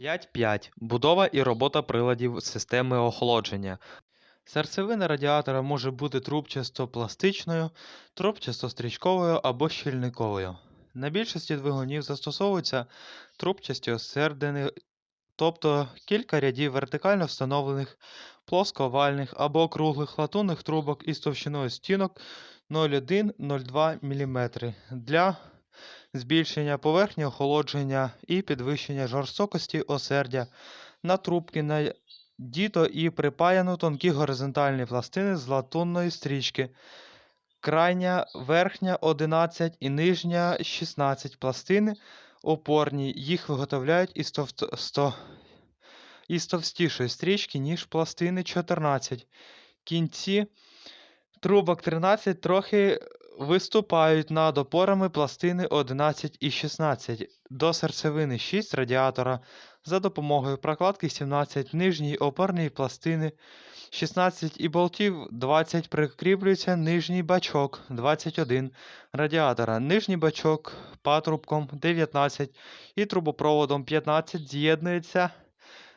5.5. Будова і робота приладів системи охолодження. Серцевина радіатора може бути трубчасто-пластичною, трубчасто-стрічковою або щільниковою. На більшості двигунів застосовуються трубчасті осердини, тобто кілька рядів вертикально встановлених плоско-овальних або округлих латунних трубок із товщиною стінок 0,1-0,2 мм для збільшення поверхні охолодження і підвищення жорстокості осердя. На трубки надіто і припаяно тонкі горизонтальні пластини з латунної стрічки. Крайня верхня 11 і нижня 16 пластини опорні. Їх виготовляють із, товт... сто... із товстішої стрічки, ніж пластини 14. Кінці трубок 13 трохи виступають над опорами пластини 11 і 16 до серцевини 6 радіатора за допомогою прокладки 17 нижньої опорної пластини 16 і болтів 20 прикріплюється нижній бачок 21 радіатора, нижній бачок патрубком 19 і трубопроводом 15 з'єднується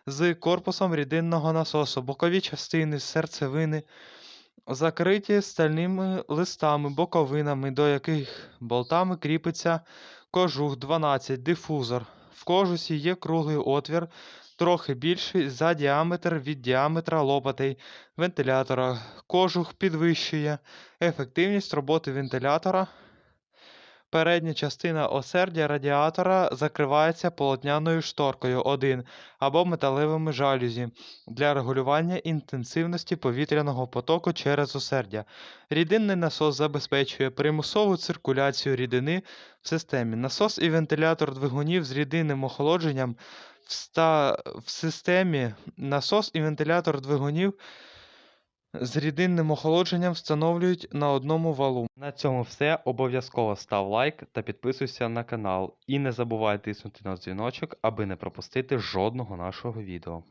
з корпусом рідинного насосу, бокові частини серцевини закриті стальними листами, боковинами, до яких болтами кріпиться кожух 12, дифузор. В кожусі є круглий отвір, трохи більший за діаметр від діаметра лопатей вентилятора. Кожух підвищує ефективність роботи вентилятора. Передня частина осердя радіатора закривається полотняною шторкою 1 або металевими жалюзі для регулювання інтенсивності повітряного потоку через осердя. Рідинний насос забезпечує примусову циркуляцію рідини в системі. Насос і вентилятор двигунів з рідинним охолодженням в, ста... в системі насос і вентилятор двигунів з рідинним охолодженням встановлюють на одному валу. На цьому все. Обов'язково став лайк та підписуйся на канал. І не забувай тиснути на дзвіночок, аби не пропустити жодного нашого відео.